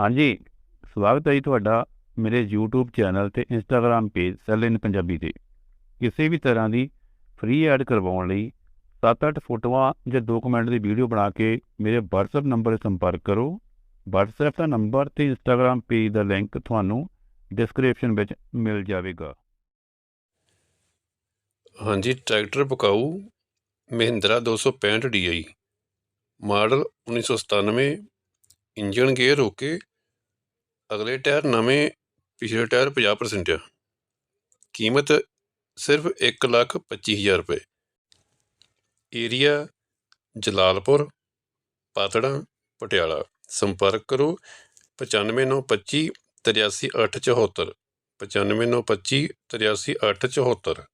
ਹਾਂਜੀ, ਸਵਾਗਤ ਹੈ ਜੀ ਤੁਹਾਡਾ ਮੇਰੇ YouTube ਚੈਨਲ ਤੇ Instagram page sale in Punjabi ਤੇ। ਕਿਸੇ ਵੀ ਤਰ੍ਹਾਂ ਦੀ ਫ੍ਰੀ ਐਡ ਕਰਵਾਉਣ ਲਈ 7-8 ਫੋਟੋਆਂ ਜਾਂ 2 ਦੀ ਵੀਡੀਓ ਬਣਾ ਕੇ ਮੇਰੇ WhatsApp ਨੰਬਰ 'ਤੇ ਸੰਪਰਕ ਕਰੋ। WhatsApp ਦਾ ਨੰਬਰ ਤੇ Instagram ਪੇਜ ਦਾ ਲਿੰਕ ਤੁਹਾਨੂੰ ਡਿਸਕ੍ਰਿਪਸ਼ਨ ਵਿੱਚ ਮਿਲ ਜਾਵੇਗਾ। ਹਾਂਜੀ, tractor ਪਕਾਊ Mahindra 265 DI model 1997 engine gear okay ਅਗਲੇ ਟਾਇਰ ਨਵੇਂ, ਪਿਛਲੇ ਟਾਇਰ 50% ਆ। ਕੀਮਤ ਸਿਰਫ ਇੱਕ ਲੱਖ ਪੱਚੀ ਹਜ਼ਾਰ ਰੁਪਏ। ਏਰੀਆ ਜਲਾਲਪੁਰ, ਪਾਤੜਾਂ, ਪਟਿਆਲਾ। ਸੰਪਰਕ ਕਰੋ 95925 83874 95925 83874